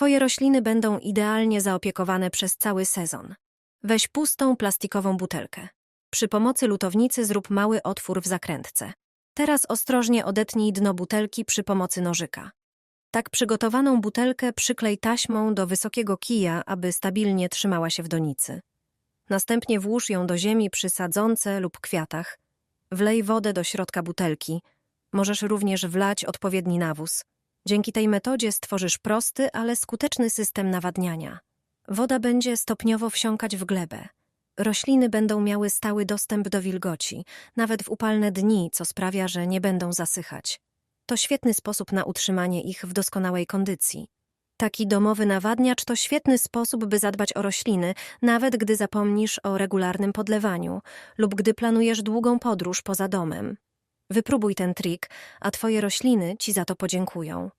Twoje rośliny będą idealnie zaopiekowane przez cały sezon. Weź pustą plastikową butelkę. Przy pomocy lutownicy zrób mały otwór w zakrętce. Teraz ostrożnie odetnij dno butelki przy pomocy nożyka. Tak przygotowaną butelkę przyklej taśmą do wysokiego kija, aby stabilnie trzymała się w donicy. Następnie włóż ją do ziemi przy sadzonce lub kwiatach. Wlej wodę do środka butelki. Możesz również wlać odpowiedni nawóz. Dzięki tej metodzie stworzysz prosty, ale skuteczny system nawadniania. Woda będzie stopniowo wsiąkać w glebę. Rośliny będą miały stały dostęp do wilgoci, nawet w upalne dni, co sprawia, że nie będą zasychać. To świetny sposób na utrzymanie ich w doskonałej kondycji. Taki domowy nawadniacz to świetny sposób, by zadbać o rośliny, nawet gdy zapomnisz o regularnym podlewaniu lub gdy planujesz długą podróż poza domem. Wypróbuj ten trik, a twoje rośliny ci za to podziękują.